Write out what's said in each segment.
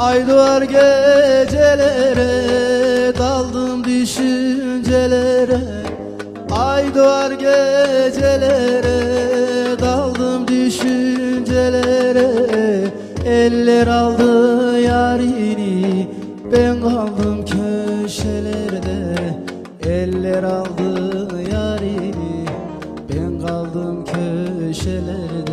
Ay doğar gecelere daldım düşüncelere. Ay doğar gecelere daldım düşüncelere. Eller aldı yarini ben kaldım köşelerde. Eller aldı yarini ben kaldım köşelerde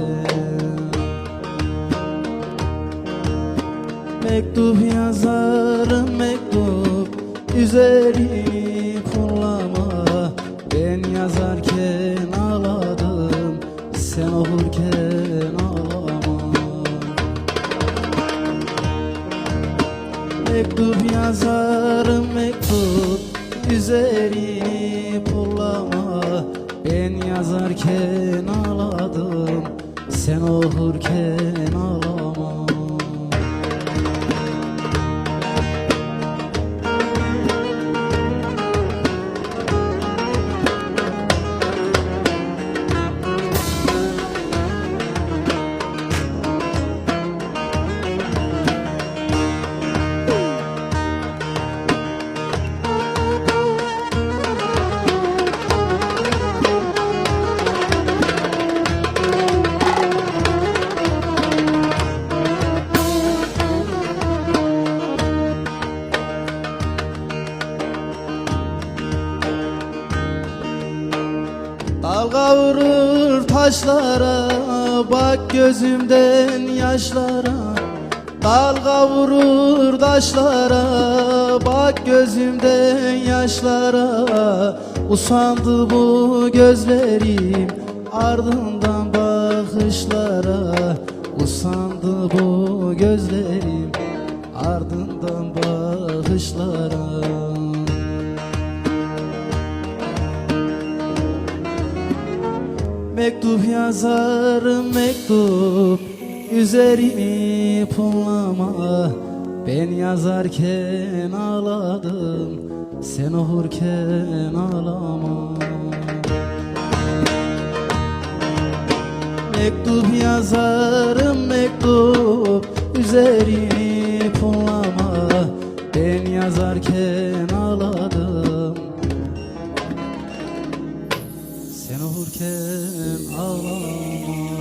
Mektup yazarım mektup Üzeri pullama Ben yazarken ağladım Sen okurken ağlama. Mektup yazarım mektup Üzeri pullama. Ben yazarken ağladım Sen okurken ağlama Dalga vurur taşlara Bak gözümden yaşlara. Dalga vurur taşlara Bak gözümden yaşlara. Usandı bu gözlerim Ardından bakışlara. Usandı bu gözlerim Ardından bakışlara Mektup yazarım mektup Üzerini pullama. Ben yazarken ağladım Sen okurken ağlama. Mektup yazarım mektup Üzerini pullama. Ben yazarken ağladım dururken ağlama.